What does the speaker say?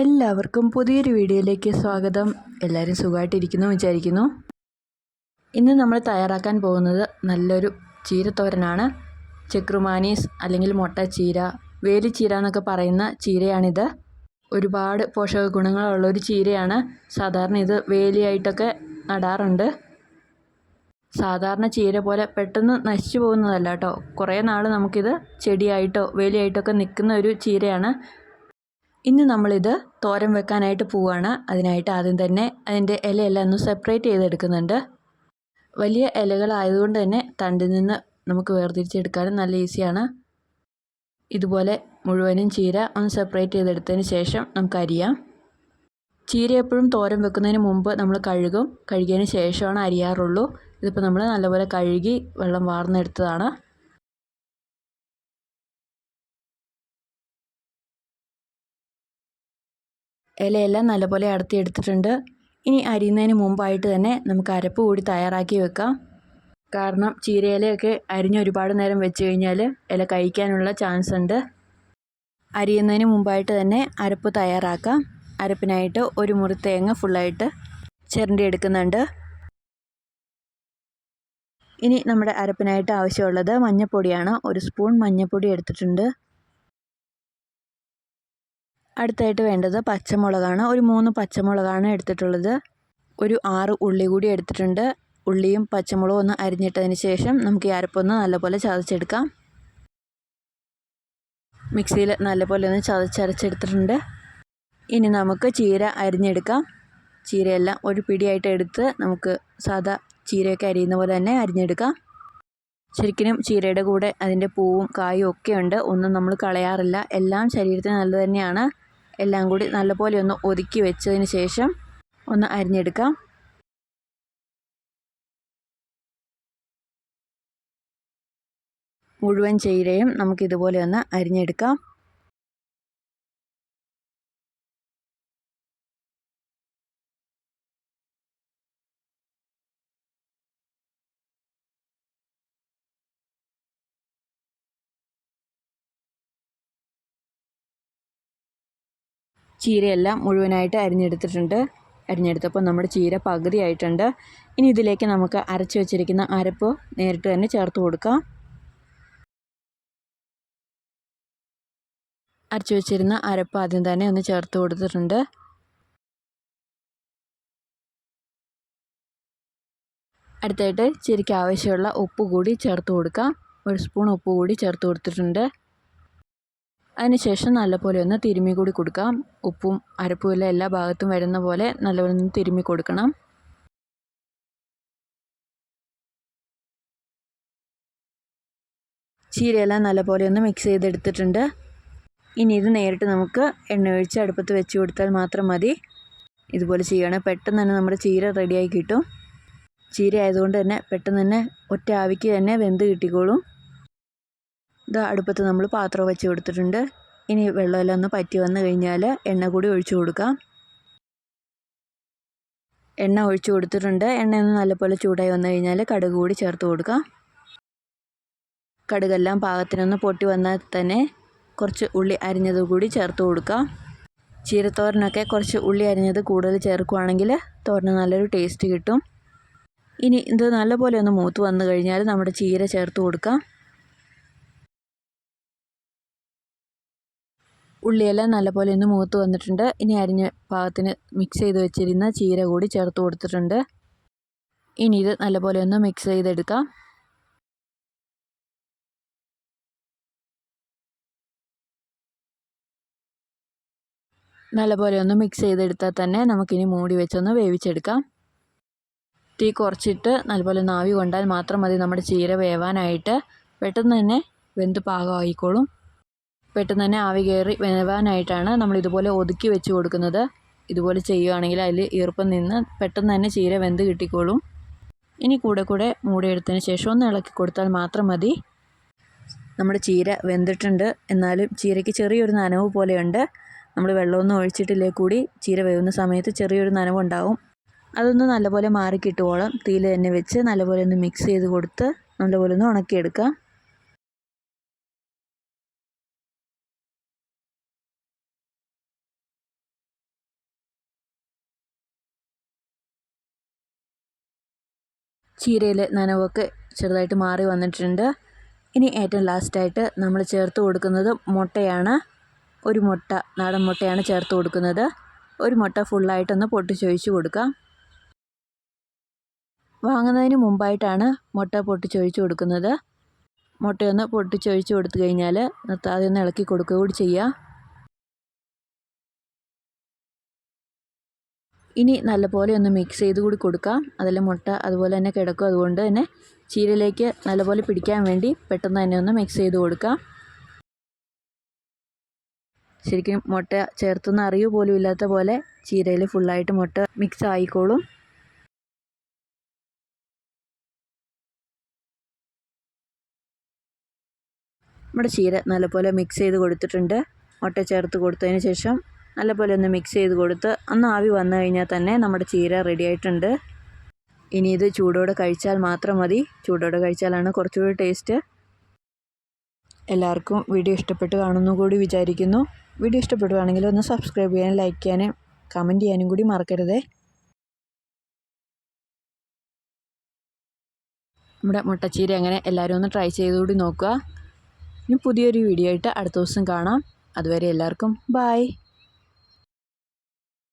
എല്ലാവർക്കും പുതിയൊരു വീഡിയോയിലേക്ക് സ്വാഗതം. എല്ലാവരും സുഖമായിട്ടിരിക്കുന്നു വിചാരിക്കുന്നു. ഇന്ന് നമ്മൾ തയ്യാറാക്കാൻ പോകുന്നത് നല്ലൊരു ചീരത്തോരനാണ്. ചെക്രുമാനീസ് അല്ലെങ്കിൽ മുട്ട ചീര വേലിച്ചീര എന്നൊക്കെ പറയുന്ന ചീരയാണിത്. ഒരുപാട് പോഷക ഗുണങ്ങളുള്ളൊരു ചീരയാണ്. സാധാരണ ഇത് വേലിയായിട്ടൊക്കെ നടാറുണ്ട്. സാധാരണ ചീര പോലെ പെട്ടെന്ന് നശിച്ചു പോകുന്നതല്ല കേട്ടോ. കുറേ നാൾ നമുക്കിത് ചെടിയായിട്ടോ വേലിയായിട്ടൊക്കെ നിൽക്കുന്ന ഒരു ചീരയാണ്. ഇന്ന് നമ്മളിത് തോരൻ വെക്കാനായിട്ട് പോവുകയാണ് അതിനായിട്ട് ആദ്യം തന്നെ അതിന്റെ ഇലയെല്ലാം ഒന്ന് സെപ്പറേറ്റ് ചെയ്തെടുക്കുന്നുണ്ട്. വലിയ ഇലകളായതുകൊണ്ട് തന്നെ തണ്ടിൽ നിന്ന് നമുക്ക് വേർതിരിച്ചെടുക്കാനും നല്ല ഈസിയാണ്. ഇതുപോലെ മുഴുവനും ചീര ഒന്ന് സെപ്പറേറ്റ് ചെയ്തെടുത്തതിന് ശേഷം നമുക്ക് അരിയാം. ചീര എപ്പോഴും തോരൻ വെക്കുന്നതിന് മുമ്പ് നമ്മൾ കഴുകും. കഴുകിയതിന് ശേഷമാണ് അരിയാറുള്ളൂ. ഇതിപ്പോൾ നമ്മൾ നല്ലപോലെ കഴുകി വെള്ളം വാർന്നെടുത്തതാണ്. ഇലയെല്ലാം നല്ലപോലെ അടുത്ത് എടുത്തിട്ടുണ്ട് ഇനി അരിയുന്നതിന് മുമ്പായിട്ട് തന്നെ നമുക്ക് അരപ്പ് കൂടി തയ്യാറാക്കി വെക്കാം. കാരണം ചീരയിലയൊക്കെ അരിഞ്ഞ് ഒരുപാട് നേരം വെച്ച് കഴിഞ്ഞാൽ ഇല കഴിക്കാനുള്ള ചാൻസ് ഉണ്ട്. അരിയുന്നതിന് മുമ്പായിട്ട് തന്നെ അരപ്പ് തയ്യാറാക്കാം. അരപ്പിനായിട്ട് ഒരു മുറി തേങ്ങ ഫുള്ളായിട്ട് ചിരണ്ടി എടുക്കുന്നുണ്ട് ഇനി നമ്മുടെ അരപ്പിനായിട്ട് ആവശ്യമുള്ളത് മഞ്ഞൾപ്പൊടിയാണ് ഒരു സ്പൂൺ മഞ്ഞൾപ്പൊടി എടുത്തിട്ടുണ്ട്. അടുത്തായിട്ട് വേണ്ടത് പച്ചമുളകാണ്. ഒരു മൂന്ന് പച്ചമുളകാണ് എടുത്തിട്ടുള്ളത്. ഒരു ആറ് ഉള്ളി കൂടി എടുത്തിട്ടുണ്ട്. ഉള്ളിയും പച്ചമുളകും ഒന്ന് അരിഞ്ഞിട്ടതിന് ശേഷം നമുക്ക് ഈ അരപ്പൊന്ന് നല്ലപോലെ ചതച്ചെടുക്കാം. മിക്സിയിൽ നല്ലപോലെ ഒന്ന് ചതച്ചരച്ചെടുത്തിട്ടുണ്ട്. ഇനി നമുക്ക് ചീര അരിഞ്ഞെടുക്കാം. ചീരയെല്ലാം ഒരു പിടിയായിട്ട് എടുത്ത് നമുക്ക് സാധാ ചീരയൊക്കെ അരിയുന്ന പോലെ തന്നെ അരിഞ്ഞെടുക്കാം. ശരിക്കും ചീരയുടെ കൂടെ അതിന്റെ പൂവും കായും ഒക്കെ ഉണ്ട്. ഒന്നും നമ്മൾ കളയാറില്ല. എല്ലാം ശരീരത്തിന് നല്ലത് തന്നെയാണ്. എല്ലാം കൂടി നല്ലപോലെ ഒന്ന് ഒതുക്കി വെച്ചതിന് ശേഷം ഒന്ന് അരിഞ്ഞെടുക്കാം. മുഴുവൻ ചീരയും നമുക്കിതുപോലെ ഒന്ന് അരിഞ്ഞെടുക്കാം. ചീരയെല്ലാം മുഴുവനായിട്ട് അരിഞ്ഞെടുത്തിട്ടുണ്ട്. അരിഞ്ഞെടുത്തപ്പോൾ നമ്മുടെ ചീര പകുതി ആയിട്ടുണ്ട് ഇനി ഇതിലേക്ക് നമുക്ക് അരച്ച് വെച്ചിരിക്കുന്ന അരപ്പ് നേരിട്ട് തന്നെ ചേർത്ത് കൊടുക്കാം. അരച്ച് വെച്ചിരുന്ന അരപ്പ് ആദ്യം തന്നെ ഒന്ന് ചേർത്ത് കൊടുത്തിട്ടുണ്ട്. അടുത്തായിട്ട് ചിരിക്ക് ആവശ്യമുള്ള ഉപ്പ് കൂടി ചേർത്ത് കൊടുക്കാം. ഒരു സ്പൂൺ ഉപ്പ് കൂടി ചേർത്ത് കൊടുത്തിട്ടുണ്ട്. അതിനുശേഷം നല്ലപോലെ ഒന്ന് തിരുമ്മി കൂടി കൊടുക്കാം ഉപ്പും അരപ്പും എല്ലാം എല്ലാ ഭാഗത്തും വരുന്ന പോലെ നല്ലപോലെ ഒന്ന് തിരുമ്മി കൊടുക്കണം. ചീരയെല്ലാം നല്ലപോലെ ഒന്ന് മിക്സ് ചെയ്തെടുത്തിട്ടുണ്ട്. ഇനി ഇത് നേരിട്ട് നമുക്ക് എണ്ണ ഒഴിച്ച് അടുപ്പത്ത് വെച്ച് കൊടുത്താൽ മാത്രം മതി. ഇതുപോലെ ചെയ്യണം. പെട്ടെന്ന് തന്നെ നമ്മുടെ ചീര റെഡിയായി കിട്ടും. ചീര ആയതുകൊണ്ട് തന്നെ പെട്ടെന്ന് തന്നെ ഒറ്റ ആവിക്ക് തന്നെ വെന്ത് കിട്ടിക്കോളും. ഇത് അടുപ്പത്ത് നമ്മൾ പാത്രം വെച്ച് കൊടുത്തിട്ടുണ്ട്. ഇനി വെള്ളമെല്ലാം ഒന്ന് പറ്റി വന്നു കഴിഞ്ഞാൽ എണ്ണ കൂടി ഒഴിച്ചു കൊടുക്കാം. എണ്ണ ഒഴിച്ചു കൊടുത്തിട്ടുണ്ട്. എണ്ണ ഒന്ന് നല്ലപോലെ ചൂടായി വന്നു കഴിഞ്ഞാൽ കടുക് കൂടി ചേർത്ത് കൊടുക്കാം. കടുകെല്ലാം പാകത്തിനൊന്ന് പൊട്ടി വന്നാൽ തന്നെ കുറച്ച് ഉള്ളി അരിഞ്ഞത് കൂടി ചേർത്ത് കൊടുക്കാം. ചീരത്തോരനൊക്കെ കുറച്ച് ഉള്ളി അരിഞ്ഞത് കൂടുതൽ ചേർക്കുകയാണെങ്കിൽ തോരന് നല്ലൊരു ടേസ്റ്റ് കിട്ടും. ഇനി ഇത് നല്ലപോലെ ഒന്ന് മൂത്ത് വന്നു കഴിഞ്ഞാൽ നമ്മുടെ ചീര ചേർത്ത് കൊടുക്കാം. ഉള്ളിയെല്ലാം നല്ലപോലെ ഒന്ന് മൂത്ത് വന്നിട്ടുണ്ട്. ഇനി അരിഞ്ഞ പാകത്തിന് മിക്സ് ചെയ്ത് വെച്ചിരുന്ന ചീര കൂടി ചേർത്ത് കൊടുത്തിട്ടുണ്ട്. ഇനി ഇത് നല്ലപോലെ ഒന്ന് മിക്സ് ചെയ്തെടുക്കാം. നല്ലപോലെ ഒന്ന് മിക്സ് ചെയ്തെടുത്താൽ തന്നെ നമുക്കിനി മൂടി വെച്ചൊന്ന് വേവിച്ചെടുക്കാം. തീ കുറച്ചിട്ട് നല്ലപോലെ നാവി കൊണ്ടാൽ മാത്രം മതി നമ്മുടെ ചീര വേവാനായിട്ട്. പെട്ടെന്ന് തന്നെ വെന്ത് പാകമായിക്കോളും. പെട്ടെന്ന് തന്നെ ആവി കയറി വേവാനായിട്ടാണ് നമ്മൾ ഇതുപോലെ ഒതുക്കി വെച്ച് കൊടുക്കുന്നത്. ഇതുപോലെ ചെയ്യുകയാണെങ്കിൽ അതിൽ ഈർപ്പം നിന്ന് പെട്ടെന്ന് തന്നെ ചീര വെന്ത് കിട്ടിക്കോളും. ഇനി കൂടെ കൂടെ മൂടിയെടുത്തതിന് ശേഷം ഒന്ന് ഇളക്കി കൊടുത്താൽ മാത്രം മതി. നമ്മുടെ ചീര വെന്തിട്ടുണ്ട്. എന്നാലും ചീരയ്ക്ക് ചെറിയൊരു നനവ് പോലെയുണ്ട്. നമ്മൾ വെള്ളമൊന്നും ഒഴിച്ചിട്ടില്ലേ കൂടി ചീര വേവുന്ന സമയത്ത് ചെറിയൊരു നനവുണ്ടാവും അതൊന്ന് നല്ലപോലെ മാറിക്കിട്ടുവോളം. തീയിൽ തന്നെ വെച്ച് നല്ലപോലെ ഒന്ന് മിക്സ് ചെയ്ത് കൊടുത്ത് നല്ലപോലെ ഒന്ന് ഉണക്കിയെടുക്കാം. ചീരയിലെ നനവൊക്കെ ചെറുതായിട്ട് മാറി വന്നിട്ടുണ്ട്. ഇനി ഏറ്റവും ലാസ്റ്റായിട്ട് നമ്മൾ ചേർത്ത് കൊടുക്കുന്നത് മുട്ടയാണ്. ഒരു മുട്ട നാടൻ മുട്ടയാണ് ചേർത്ത് കൊടുക്കുന്നത്. ഒരു മുട്ട ഫുള്ളായിട്ടൊന്ന് പൊട്ടിച്ചൊഴിച്ച് കൊടുക്കാം. വാങ്ങുന്നതിന് മുമ്പായിട്ടാണ് മുട്ട പൊട്ടിച്ചൊഴിച്ച് കൊടുക്കുന്നത്. മുട്ടയൊന്ന് പൊട്ടിച്ചൊഴിച്ച് കൊടുത്തു കഴിഞ്ഞാൽ നിർത്താതെ ഒന്ന് ഇളക്കി കൊടുക്കുക കൂടി ചെയ്യുക ഇനി നല്ലപോലെ ഒന്ന് മിക്സ് ചെയ്ത് കൂടി കൊടുക്കാം. അതെല്ലാം മുട്ട അതുപോലെ തന്നെ കിടക്കും. അതുകൊണ്ട് തന്നെ ചീരയിലേക്ക് നല്ലപോലെ പിടിക്കാൻ വേണ്ടി പെട്ടെന്ന് തന്നെ ഒന്ന് മിക്സ് ചെയ്ത് കൊടുക്കാം. ശരിക്കും മുട്ട ചേർത്തൊന്നും അറിയു പോലും ഇല്ലാത്ത പോലെ ചീരയിൽ ഫുള്ളായിട്ട് മുട്ട മിക്സ് ആയിക്കോളും. നമ്മുടെ ചീര നല്ലപോലെ മിക്സ് ചെയ്ത് കൊടുത്തിട്ടുണ്ട്. മുട്ട ചേർത്ത് കൊടുത്തതിന് ശേഷം നല്ലപോലെ ഒന്ന് മിക്സ് ചെയ്ത് കൊടുത്ത് ഒന്ന് ആവി വന്നു കഴിഞ്ഞാൽ തന്നെ നമ്മുടെ ചീര റെഡി ആയിട്ടുണ്ട്. ഇനി ഇത് ചൂടോടെ കഴിച്ചാൽ മാത്രം മതി. ചൂടോടെ കഴിച്ചാലാണ് കുറച്ചുകൂടി ടേസ്റ്റ് എല്ലാവർക്കും വീഡിയോ ഇഷ്ടപ്പെട്ട് കാണുന്നു കൂടി വിചാരിക്കുന്നു. വീഡിയോ ഇഷ്ടപ്പെടുകയാണെങ്കിൽ ഒന്ന് സബ്സ്ക്രൈബ് ചെയ്യാനും ലൈക്ക് ചെയ്യാനും കമന്റ് ചെയ്യാനും കൂടി മറക്കരുതേ. നമ്മുടെ മുട്ടച്ചീര അങ്ങനെ എല്ലാവരും ഒന്ന് ട്രൈ ചെയ്തുകൂടി നോക്കുക. ഇനി പുതിയൊരു വീഡിയോ ആയിട്ട് അടുത്ത ദിവസം കാണാം. അതുവരെ എല്ലാവർക്കും ബായ്